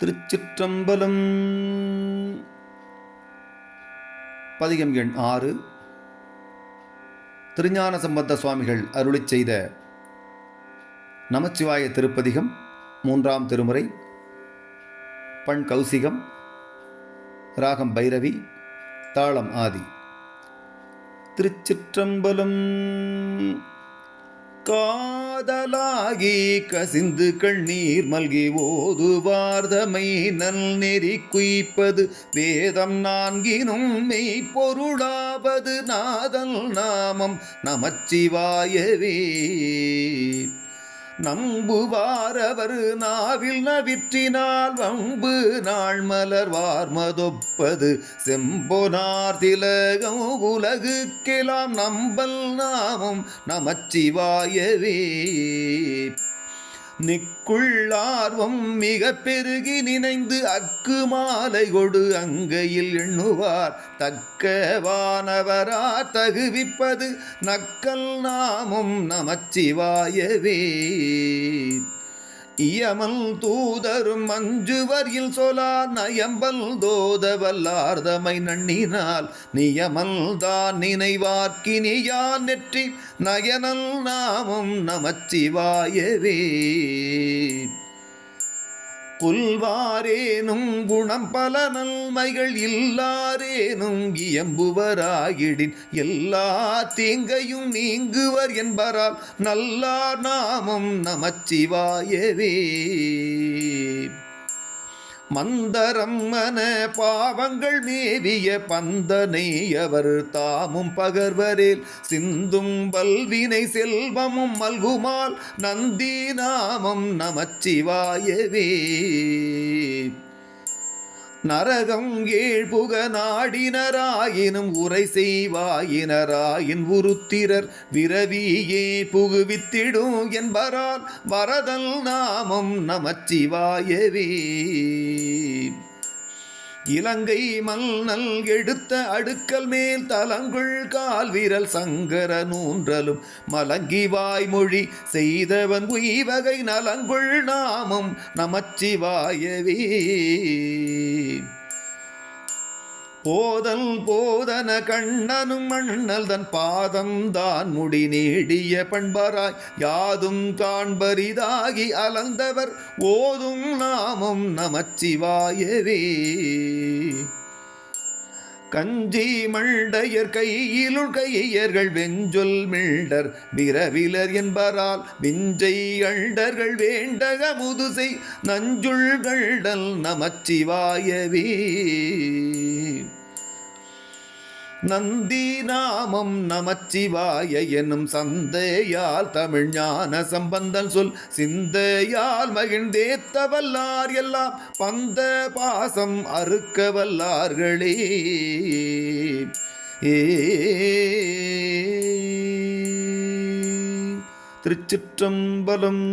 திருச்சிற்றம்பலம். பதிகம் எண் ஆறு. திருஞான சம்பந்த சுவாமிகள் அருளி செய்த நமச்சிவாய திருப்பதிகம் மூன்றாம் திருமுறை. பண் கௌசிகம் ராகம் பைரவி தாளம் ஆதி. திருச்சிற்றம்பலம். காதலாகி கசிந்து கண்ணீர் மல்கி ஓதுவார்தமை நல் நெறி குய்ப்பது வேதம் நான்கினும் மெய் பொருளாவது நாதல் நாமம் நமச்சிவாயவே. நம்புவாரவர் நாவில் நவிற்றினால் வம்பு நாள் மலர் வார்மதொப்பது செம்பொனார் திலகம் உலகுக்கெல்லாம் நம்பல் நாமும் நமச்சிவாயவே. நிக்குள்ளார்வம் மிக பெருகி நினைந்து அக்கு மாலை கொடு அங்கையில் எண்ணுவார். தக்கவானவரா தகுவிப்பது நக்கல் நாமும் நமச்சிவாயவே. இயமல் தூதரும் மஞ்சுவரில் சொலார் நயம்பல் தோதவல்லார்தமை நண்ணினால் நியமல் தான் நினைவார்க்கினியா நெற்றி நயனல் நாமும் நமச்சிவாயவே. புல்வாரேனும் குணம் பல நன்மைகள் இல்லாரேனும் இயம்புவராயிடின் எல்லா தீங்கையும் நீங்குவர் என்பரால் நல்லார் நாமம் நமச்சிவாயவே. மந்தரம் மன பாவங்கள் மேவிய பந்தனை அவர் தாமும் பகர்வரில். சிந்தும் பல்வினை செல்வமும் மல்குமால். நந்தி நாமம் நமச்சிவாயவே. நரகம் ஏழ்புக நாடினராயினும் உரை செய்வாயினராயின் உருத்திரர் விரவியே புகுவித்திடும் என்பரால் வரதல் நாமம் நமச்சிவாயவே. இலங்கை மல்நல் எடுத்த அடுக்கல் மேல் தலங்குள் கால் விரல் சங்கர நூன்றலும் மலங்கி வாய்மொழி செய்தவன் உய்வகை நலங்குள் நாமம் நமச்சிவாயவே. போதல் போதன கண்ணனும் மண்ணல் தன் பாதம் தான் முடி நீடிய பண்பராய். யாதும் காண்பரிதாகி அலந்தவர் ஓதும் நாமம் நமச்சிவாயவே. கஞ்சி மண்டையர் கையிலுள் கையர்கள் வெஞ்சொல் மிழ்டர் விரவிலர் என்பரால் விஞ்சை அண்டர்கள் வேண்டக முதுசை நஞ்சுள்கள்டல் நமச்சிவாயவே. நந்தி நாமம் நமச்சிவாய எனும் சந்தையால் தமிழ் ஞான சம்பந்தன் சொல் சிந்தையால் மகிழ்ந்தேத்த வல்லார் எல்லாம் பந்த பாசம் அறுக்க வல்லார்களே ஏ திருச்சிற்றம்பலம்